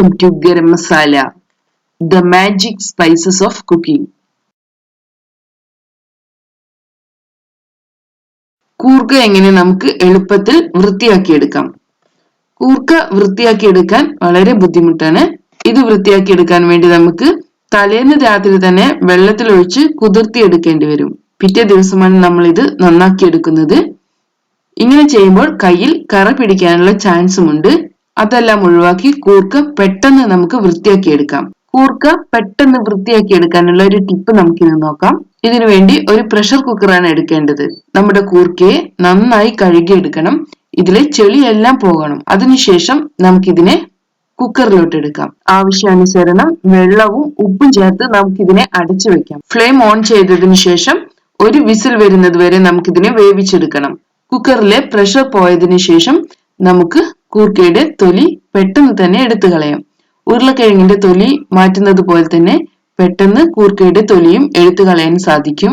To garam masala the magic spices of cooking കൂർക്ക എങ്ങനെ നമുക്ക് എളുപ്പത്തിൽ വൃത്തിയാക്കിയെടുക്കാം? കൂർക്ക വൃത്തിയാക്കിയെടുക്കാൻ വളരെ ബുദ്ധിമുട്ടാണ്. ഇത് വൃത്തിയാക്കിയെടുക്കാൻ വേണ്ടി നമുക്ക് തലേന്ന് രാത്രി തന്നെ വെള്ളത്തിൽ ഒഴിച്ച് കുതിർത്തിയെടുക്കേണ്ടി വരും. പിറ്റേ ദിവസമാണ് നമ്മൾ ഇത് നന്നാക്കിയെടുക്കുന്നത്. ഇങ്ങനെ ചെയ്യുമ്പോൾ കയ്യിൽ കറ പിടിക്കാനുള്ള ചാൻസും ഉണ്ട് അതെല്ലാം ഒഴിവാക്കി കൂർക്ക പെട്ടെന്ന് നമുക്ക് വൃത്തിയാക്കി എടുക്കാം. കൂർക്ക പെട്ടെന്ന് വൃത്തിയാക്കി എടുക്കാനുള്ള ഒരു ടിപ്പ് നമുക്കിന്ന് നോക്കാം. ഇതിനു വേണ്ടി ഒരു പ്രഷർ കുക്കറാണ് എടുക്കേണ്ടത്. നമ്മുടെ കൂർക്കയെ നന്നായി കഴുകിയെടുക്കണം. ഇതിലെ ചെളിയെല്ലാം പോകണം. അതിനുശേഷം നമുക്കിതിനെ കുക്കറിലോട്ട് എടുക്കാം. ആവശ്യാനുസരണം വെള്ളവും ഉപ്പും ചേർത്ത് നമുക്കിതിനെ അടച്ചു വെക്കാം. ഫ്ലെയിം ഓൺ ചെയ്തതിനു ശേഷം ഒരു വിസിൽ വരുന്നത് വരെ നമുക്കിതിനെ വേവിച്ചെടുക്കണം. കുക്കറിലെ പ്രഷർ പോയതിനു ശേഷം നമുക്ക് കൂർക്കയുടെ തൊലി പെട്ടെന്ന് തന്നെ എടുത്തു കളയാം. ഉരുളക്കിഴങ്ങിന്റെ തൊലി മാറ്റുന്നത് പോലെ തന്നെ പെട്ടെന്ന് കൂർക്കയുടെ തൊലിയും എടുത്തു കളയാൻ സാധിക്കും.